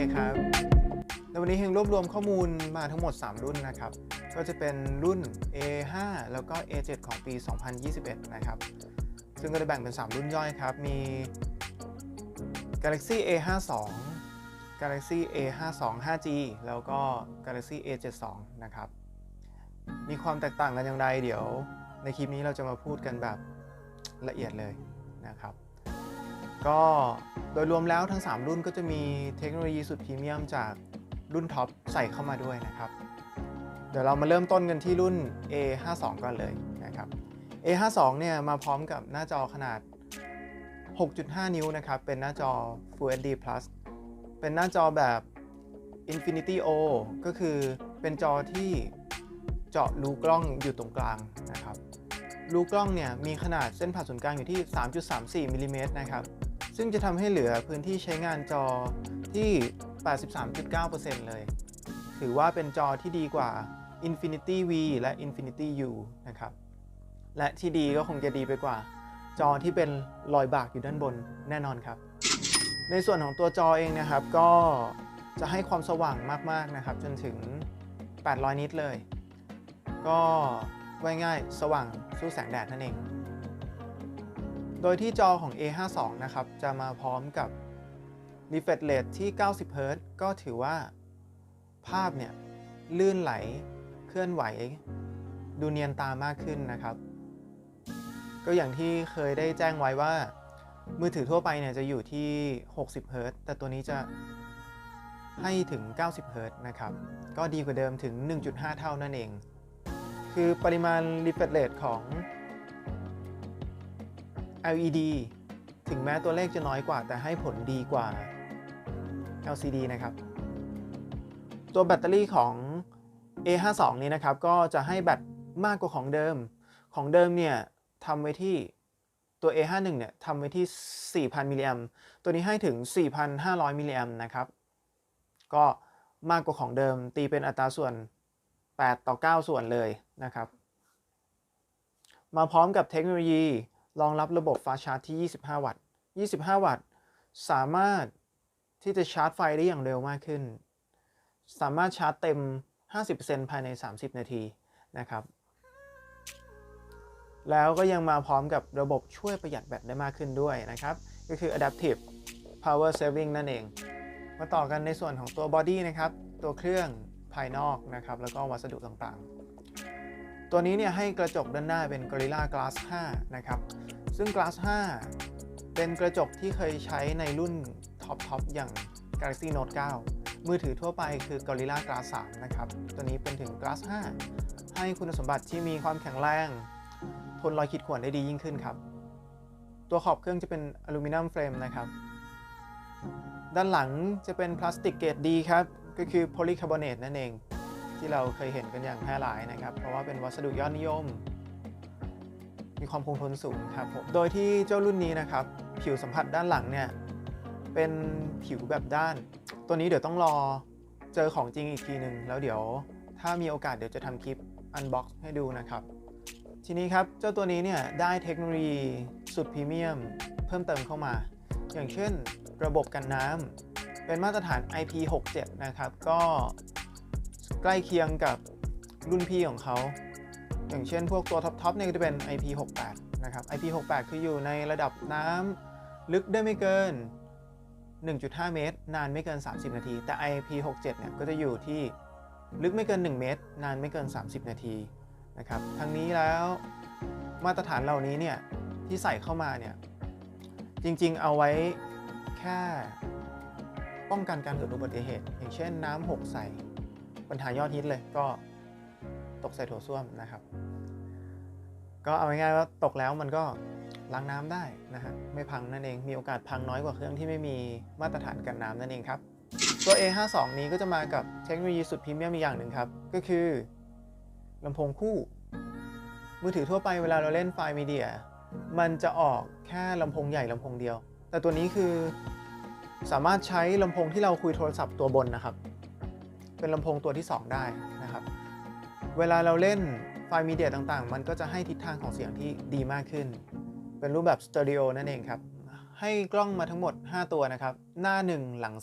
วัสดีครับผมเฮงเพครับในวันนี้เฮงรวบรวมข้อมูลมาทั้งหมด 3 รุ่นนะครับ ก็จะเป็นรุ่น A5 แล้วก็ A7 ของปี 2021 นะครับ ซึ่งก็จะแบ่งเป็น 3 รุ่นย่อยครับ มี Galaxy A52 Galaxy A52 5G แล้วก็ Galaxy A72 นะครับ มีความแตกต่างกันอย่างไรเดี๋ยว ในคลิปนี้เราจะมาพูดกันแบบละเอียดเลยนะครับ ก็โดยรวมแล้วทั้ง 3 รุ่นก็จะมีเทคโนโลยีสุดพรีเมียมจากรุ่นท็อปใส่เข้ามาด้วยนะครับ เดี๋ยวเรามาเริ่มต้นกันที่รุ่น A52 ก่อนเลยนะครับ A52 เนี่ยมาพร้อมกับหน้าจอขนาด 6.5 นิ้วนะครับ เป็นหน้าจอ Full HD Plus เป็นหน้าจอแบบ Infinity O ก็คือเป็นจอที่เจาะรูกล้องอยู่ตรงกลาง รูกล้องเนี่ยมีขนาดเส้นผ่าศูนย์กลางอยู่ที่ 3.34มิลลิเมตรนะครับ ซึ่งจะทำให้เหลือพื้นที่ใช้งานจอที่ 83.9%เลย ถือว่าเป็นจอที่ดีกว่า Infinity V และ Infinity U นะครับ และที่ดีก็คงจะดีไปกว่า จอที่เป็นรอยบากอยู่ด้านบนแน่นอนครับ ในส่วนของตัวจอเองนะครับก็จะให้ความสว่างมากๆนะครับ จนถึง 800 นิตเลย ก็ ว่าง่ายๆสว่างสู้แสงแดดนั่นเอง โดยที่จอของ A52 นะครับ จะมาพร้อมกับ refresh rate ที่ 90 Hz ก็ถือว่าภาพเนี่ย ลื่นไหลเคลื่อนไหว ดูเนียนตามากขึ้นนะครับ ก็อย่างที่เคยได้แจ้งไว้ว่า มือถือทั่วไปเนี่ยจะอยู่ที่ 60 Hz แต่ตัวนี้จะให้ถึง 90 Hz นะครับ ก็ดีกว่าเดิมถึง 1.5 เท่านั่นเอง คือปริมาณ refresh rate ของ LED ถึงแม้ตัวเลขจะน้อยกว่า แต่ให้ผลดีกว่า LCD นะครับ ตัวแบตเตอรี่ของ A52 นี้นะครับ ก็จะให้แบตมากกว่าของเดิม ของเดิมเนี่ยทำไว้ที่ตัว A51 เนี่ยทำไว้ที่ 4,000 มิลลิแอมตัวนี้ให้ถึง 4,500 มิลลิแอมนะครับ ก็มากกว่าของเดิมตีเป็นอัตราส่วน 8 ต่อ 9 ส่วนเลย นะครับ มาพร้อมกับเทคโนโลยีรองรับระบบฟาชาร์จที่ 25 วัตต์ 25 วัตต์ สามารถที่จะชาร์จไฟได้อย่างเร็วมากขึ้น สามารถชาร์จเต็ม 50%ภายใน 30 นาทีนะครับ แล้วก็ยังมาพร้อมกับระบบช่วยประหยัดแบตได้มากขึ้นด้วยนะครับ ก็คือ adaptive power saving นั่นเอง มาต่อกันในส่วนของตัวบอดี้นะครับ ตัวเครื่องภายนอกนะครับ แล้วก็วัสดุต่างๆ ตัวนี้เนี่ยให้กระจกด้านหน้าเป็น Gorilla Glass 5 นะครับ ซึ่ง Glass 5 เป็นกระจกที่เคยใช้ในรุ่นท็อปทอปอย่าง Galaxy Note 9 มือถือทั่วไปคือ Gorilla Glass 3 นะครับ ตัวนี้เป็นถึง Glass 5 ให้คุณสมบัติที่มีความแข็งแรง ทนรอยขีดข่วนได้ดียิ่งขึ้นครับ ตัวขอบเครื่องจะเป็นอลูมิเนียมเฟรมนะครับ ด้านหลังจะเป็นพลาสติกเกรดดีครับ ก็คือโพลีคาร์บอเนตนั่นเอง ที่เราเคยเห็นกันอย่างแพร่หลายนะครับ เพราะว่าเป็นวัสดุยอดนิยม มีความคงทนสูงครับผมโดยที่เจ้ารุ่นนี้นะครับ ผิวสัมผัสด้านหลังเนี่ยเป็นผิวแบบด้าน ตัวนี้เดี๋ยวต้องรอเจอของจริงอีกทีหนึ่งแล้วเดี๋ยวถ้ามีโอกาสเดี๋ยวจะทำคลิปอันบ็อกซ์ให้ดูนะครับ ทีนี้ครับเจ้าตัวนี้เนี่ยได้เทคโนโลยีสุดพรีเมียม เพิ่มเติมเข้ามา อย่างเช่นระบบกันน้ำเป็นมาตรฐาน IP67 นะครับ ก็ ใกล้เคียงกับรุ่นพี่ของเขา อย่างเช่นพวกตัวท็อปๆเนี่ยก็จะเป็น IP68 นะครับ IP68 คืออยู่ในระดับน้ำลึกได้ไม่เกิน 1.5 เมตร นานไม่เกิน 30 นาที แต่ IP67 เนี่ยก็จะอยู่ที่ลึกไม่เกิน 1 เมตร นานไม่เกิน 30 นาทีนะครับทั้งนี้แล้วมาตรฐานเหล่านี้เนี่ยที่ใส่เข้ามาเนี่ยจริงๆเอาไว้แค่ป้องกันการเกิดอุบัติเหตุ อย่างเช่นน้ำหกใส่ ปัญหายอดฮิตเลยก็ตกใส่โถส้วมนะครับ ก็เอาง่ายๆว่าตกแล้วมันก็ล้างน้ำได้นะฮะไม่พังนั่นเองมีโอกาสพังน้อยกว่าเครื่องที่ไม่มีมาตรฐานกันน้ำนั่นเองครับ ตัว A52 นี้ก็จะมากับเทคโนโลยีสุดพรีเมียมอีกอย่างหนึ่งครับ ก็คือลำโพงคู่ มือถือทั่วไปเวลาเราเล่นไฟล์มีเดีย มันจะออกแค่ลำโพงใหญ่ลำโพงเดียว แต่ตัวนี้คือสามารถใช้ลำโพงที่เราคุยโทรศัพท์ตัวบนนะครับ เป็นลำโพงตัวที่ 2 ได้นะครับ เวลาเราเล่นไฟล์มีเดียต่างๆ มันก็จะให้ทิศทางของเสียงที่ดีมากขึ้น เป็นรูปแบบสเตอริโอนั่นเองครับ ให้กล้องมาทั้งหมด 5 ตัวนะครับ หน้า 1 หลัง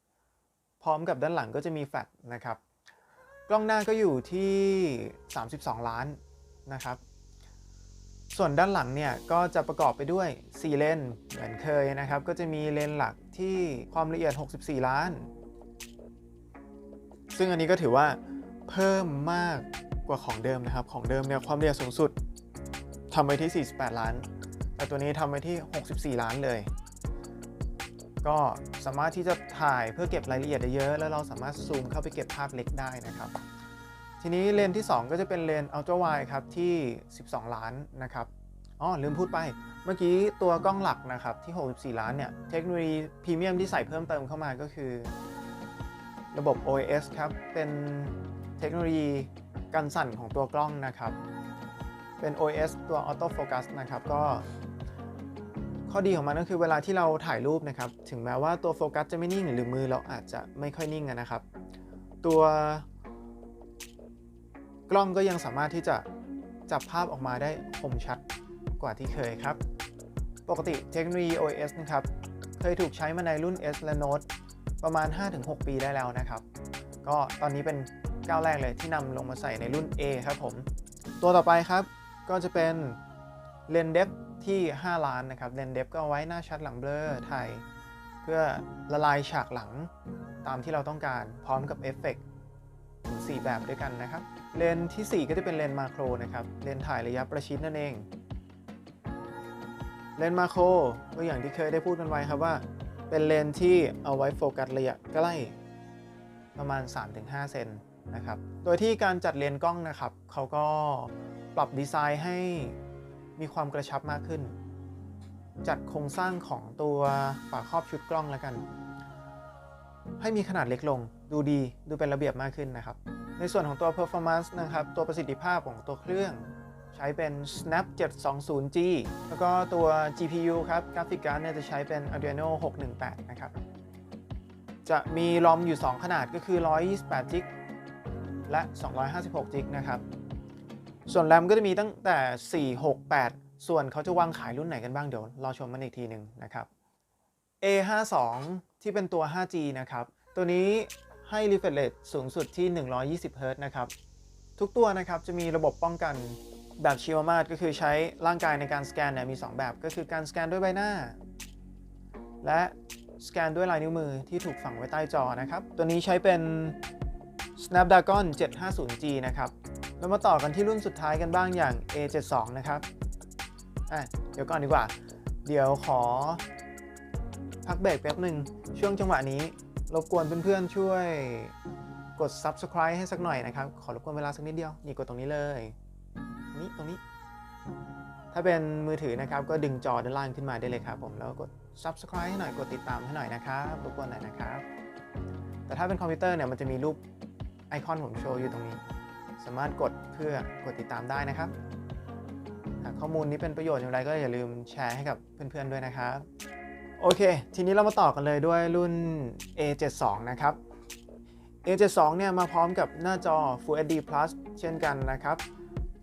4 พร้อมกับด้านหลังก็จะมีแฟลชนะครับ กล้องหน้าก็อยู่ที่ 32 ล้านนะครับส่วนด้านหลังเนี่ยก็จะประกอบไปด้วย 4 เลนเหมือนเคยนะครับ ก็จะมีเลนหลักที่ความละเอียด 64 ล้าน ซึ่งอันนี้ก็ถือว่าเพิ่มมากกว่าของเดิมนะครับ ของเดิมเนี่ยความละเอียดสูงสุดทำไว้ที่ 48 ล้าน แต่ตัวนี้ทำไว้ที่ 64 ล้านเลย ก็สามารถที่จะถ่ายเพื่อเก็บรายละเอียดได้เยอะ แล้วเราสามารถซูมเข้าไปเก็บภาพเล็กได้นะครับ ทีนี้เลนที่ 2 ก็จะเป็นเลนส์ Ultra Wide ครับที่ 12 ล้านนะครับอ๋อลืมพูดไปเมื่อกี้ตัวกล้องหลักนะครับที่ 64 ล้านเนี่ยเทคโนโลยีพรีเมียมที่ใส่เพิ่มเติมเข้ามาก็คือ ระบบ OIS ครับ เป็นเทคโนโลยีกันสั่นของตัวกล้องนะครับ เป็น OIS ตัว Auto Focus นะครับ ก็ ข้อดีของมันก็คือเวลาที่เราถ่ายรูปนะครับ ถึงแม้ว่าตัวโฟกัสจะไม่นิ่งหรือมือเราอาจจะไม่ค่อยนิ่งนะครับ ตัวกล้องก็ยังสามารถที่จะจับภาพออกมาได้คมชัดกว่าที่เคยครับ ปกติเทคโนโลยี OIS นะครับ เคยถูกใช้มาในรุ่น S และ Note ประมาณ 5-6 ปีได้แล้วนะครับ ก็ตอนนี้เป็นก้าวแรกเลยที่นำลงมาใส่ในรุ่น A ครับผม ตัวต่อไปครับก็จะเป็นเลนเดฟที่ 5 ล้านนะครับเลนเดฟก็เอาไว้หน้าชัดหลังเบลอถ่ายเพื่อละลายฉากหลังตามที่เราต้องการพร้อมกับเอฟเฟกต์ถึง 4 แบบด้วยกันนะครับ เลนที่ 4 ก็จะเป็นเลนมาโครนะครับเลนถ่ายระยะประชิดนั่นเองเลนมาโครก็อย่างที่เคยได้พูดกันไว้ครับว่า เป็นเลนที่เอาไว้โฟกัสระยะใกล้ประมาณ 3-5 เซนนะครับ โดยที่การจัดเลนกล้องนะครับ เขาก็ปรับดีไซน์ให้มีความกระชับมากขึ้น จัดโครงสร้างของตัวฝาครอบชุดกล้องแล้วกัน ให้มีขนาดเล็กลง ดูดี ดูเป็นระเบียบมากขึ้นนะครับ ในส่วนของตัว performance นะครับ ตัวประสิทธิภาพของตัวเครื่อง ใช้เป็น snap 720G แล้วก็ตัว GPU ครับกราฟิกการ์ดเนี่ยจะใช้เป็น Adreno 618 นะครับ จะมีรอมอยู่ 2 ขนาดก็คือ 128 g และ 256 g นะครับ ส่วนแรมก็จะมีตั้งแต่ 4 6 8 ส่วนเขาจะวางขายรุ่นไหนกันบ้างเดี๋ยวรอชมมันอีกทีหนึ่งนะครับ A52 ที่เป็นตัว 5G นะครับ ตัวนี้ให้ refresh rate สูงสุดที่ 120 Hz นะครับ ทุกตัวนะครับจะมีระบบป้องกัน แบบชีวมาตรก็คือใช้ร่างกายในการสแกนเนี่ยมี 2 แบบ ก็คือการสแกนด้วยใบหน้า และสแกนด้วยลายนิ้วมือที่ถูกฝังไว้ใต้จอนะครับ ตัวนี้ใช้เป็น Snapdragon 750G นะครับเรามาต่อกันที่รุ่นสุดท้ายกันบ้างอย่าง A72 นะครับอะเดี๋ยวก่อนดีกว่า เดี๋ยวขอ พักเบรกแป๊บหนึ่ง ช่วงจังหวะนี้ รบกวนเพื่อนๆช่วยกด subscribe ให้สักหน่อยนะครับ ขอรบกวนเวลาสักนิดเดียว นี่กดตรงนี้เลย นี่ตรงนี้ ถ้าเป็นมือถือนะครับ ก็ดึงจอด้านล่างขึ้นมาได้เลยครับผมแล้วกด subscribe ให้หน่อยกดติดตามให้หน่อยนะครับรบกวนหน่อยนะครับ แต่ถ้าเป็นคอมพิวเตอร์เนี่ยมันจะมีรูปไอคอนผมโชว์อยู่ตรงนี้ สามารถกดเพื่อกดติดตามได้นะครับหากข้อมูลนี้เป็นประโยชน์อย่างไรก็อย่าลืมแชร์ให้กับเพื่อนๆด้วยนะครับ โอเค ทีนี้เรามาต่อกันเลยด้วยรุ่น A72 นะครับ A72 เนี่ยมาพร้อมกับหน้าจอ Full HD Plus เช่นกันนะครับ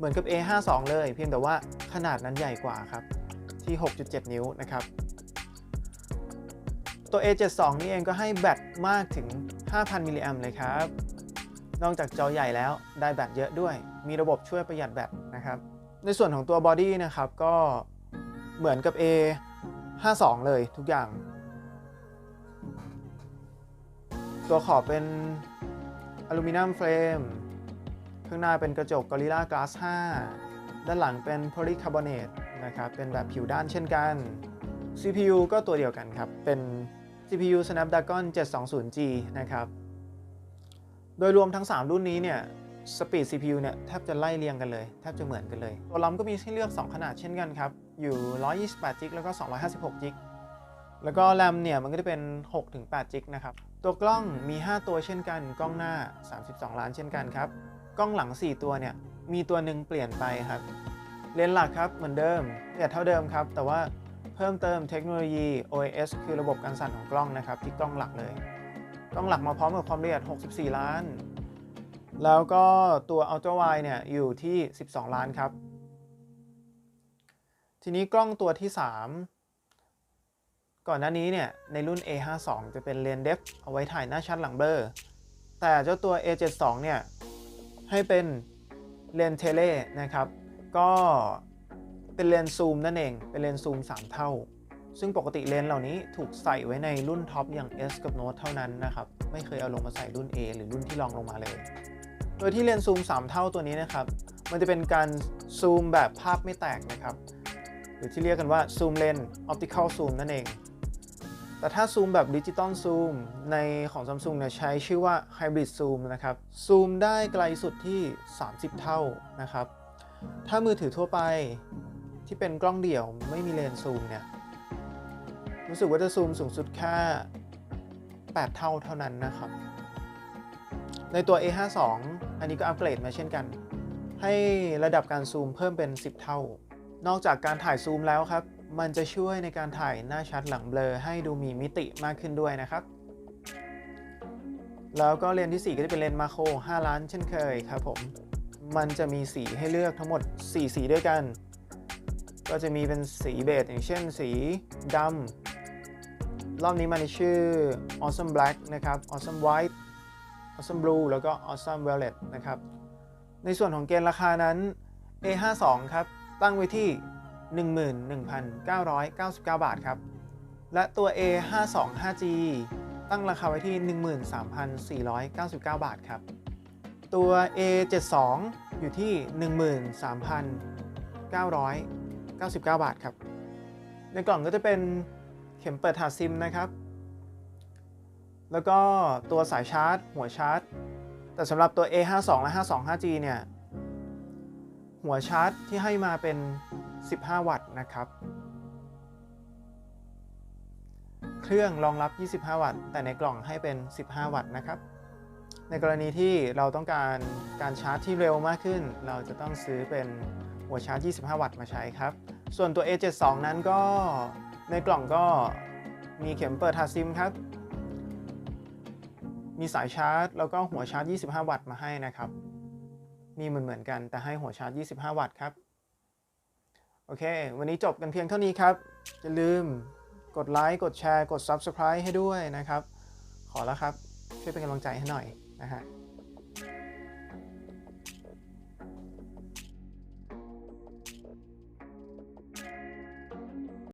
เหมือนกับ A52 เลยเพียงแต่ว่าขนาดนั้นใหญ่กว่าครับ ที่ 6.7 นิ้วนะครับ ตัว A72 นี่เองก็ให้แบตมากถึง 5,000 มิลลิแอมเลยครับ นอกจากจอใหญ่แล้วได้แบตเยอะด้วย มีระบบช่วยประหยัดแบตนะครับ ในส่วนของตัวบอดี้นะครับก็เหมือนกับ A 52 เลยทุกอย่าง ตัวขอบเป็นอลูมิเนียมเฟรม ข้างหน้าเป็นกระจก Gorilla Glass 5 ด้านหลังเป็นโพลีคาร์บอเนตนะครับ เป็นแบบผิวด้านเช่นกัน CPU ก็ตัวเดียวกันครับ เป็น CPU Snapdragon 720G นะครับ โดยรวมทั้ง 3 รุ่นนี้เนี่ยสปีด CPU เนี่ยแทบจะไล่เรียงกันเลย แทบจะเหมือนกันเลย ตัวลำก็มีให้เลือก 2 ขนาดเช่นกันครับ อยู่ 128 g แล้วก็ 256 g แล้วก็แรมเนี่ยมันก็จะเป็น 6-8 g นะครับ ตัวกล้องมี 5 ตัวเช่นกัน กล้องหน้า 32 ล้านเช่นกันครับ กล้องหลัง 4 ตัวเนี่ยมีตัวหนึ่งเปลี่ยนไปครับเลนส์หลักครับเหมือนเดิมละเอียดเท่าเดิมครับ แต่ว่าเพิ่มเติมเทคโนโลยี OIS คือระบบการสั่นของกล้องนะครับ ที่กล้องหลักเลย กล้องหลักมาพร้อมกับความละเอียด 64 ล้าน แล้วก็ตัว Ultra Wide เนี่ยอยู่ที่ 12 ล้านครับ ทีนี้กล้องตัวที่ก่อนหน้านี้เนี่ยในรุ่น A52 จะเป็นเลนส์เดฟเอาไว้ถ่ายหน้าชัดหลังเบลอแต่เจ้าตัว A72 เนี่ย ให้เป็นเลนเทเลนะครับ ก็เป็นเลนซูมนั่นเอง เป็นเลนซูม 3 เท่า ซึ่งปกติเลนเหล่านี้ถูกใส่ไว้ในรุ่นท็อปอย่าง S กับ Note เท่านั้นนะครับ ไม่เคยเอาลงมาใส่รุ่น A หรือรุ่นที่รองลงมาเลย โดยที่เลนซูม 3 เท่าตัวนี้นะครับ มันจะเป็นการซูมแบบภาพไม่แตกนะครับ หรือที่เรียกกันว่าซูมเลน optical zoom นั่นเอง แต่ถ้าซูมแบบดิจิตอลซูมในของ Samsung เนี่ยใช้ชื่อว่า Hybrid Zoom นะครับ ซูมได้ไกลสุดที่ 30 เท่านะครับ ถ้ามือถือทั่วไปที่เป็นกล้องเดี่ยวไม่มีเลนส์ซูมเนี่ยรู้สึกว่าจะซูมสูงสุดแค่ 8 เท่าเท่านั้นนะครับ ในตัว A52 อันนี้ก็อัปเกรดมาเช่นกัน ให้ระดับการซูมเพิ่มเป็น 10 เท่า นอกจากการถ่ายซูมแล้วครับ มันจะช่วยในการถ่ายหน้าชัดหลังเบลอให้ดูมีมิติมากขึ้นด้วยนะครับ แล้วก็เลนส์ที่ 4 ก็จะเป็นเลนส์มาโคร5ล้านเช่นเคยครับผม มันจะมีสีให้เลือกทั้งหมด 4 สีด้วยกัน ก็จะมีเป็นสีเบจอย่างเช่นสีดำรอบนี้มันชื่อ Awesome Black นะครับ Awesome White Awesome Blue แล้วก็ Awesome Violet นะครับ ในส่วนของเกณฑ์ราคานั้น A52 ครับ ตั้งไว้ที่ 11,999 บาทครับ และตัว A52 5G ตั้งราคาไว้ที่ 13,499 บาทครับ ตัว A72 อยู่ที่ 13,999 บาทครับ ในกล่องก็จะเป็นเข็มเปิดถาดซิมนะครับ แล้วก็ตัวสายชาร์จ หัวชาร์จ แต่สำหรับตัว A52 และ 52 5G เนี่ย หัวชาร์จที่ให้มาเป็น 15 วัตต์นะครับ เครื่องรองรับ 25 วัตต์ แต่ในกล่องให้เป็น 15 วัตต์นะครับ ในกรณีที่เราต้องการการชาร์จที่เร็วมากขึ้น เราจะต้องซื้อเป็นหัวชาร์จ 25 วัตต์มาใช้ครับ ส่วนตัว A72 นั้นก็ในกล่องก็มีเข็มเปิดทาซิมครับ มีสายชาร์จ แล้วก็หัวชาร์จ 25 วัตต์มาให้นะครับ มีเหมือนเหมือนกันแต่ให้หัวชาร์จ 25 วัตต์ครับ โอเค วันนี้จบกันเพียงเท่านี้ครับ อย่าลืมกดไลค์ กดแชร์ กด Subscribe ให้ด้วยนะครับ ขอแล้วครับ ช่วยเป็นกำลังใจให้หน่อยนะฮะ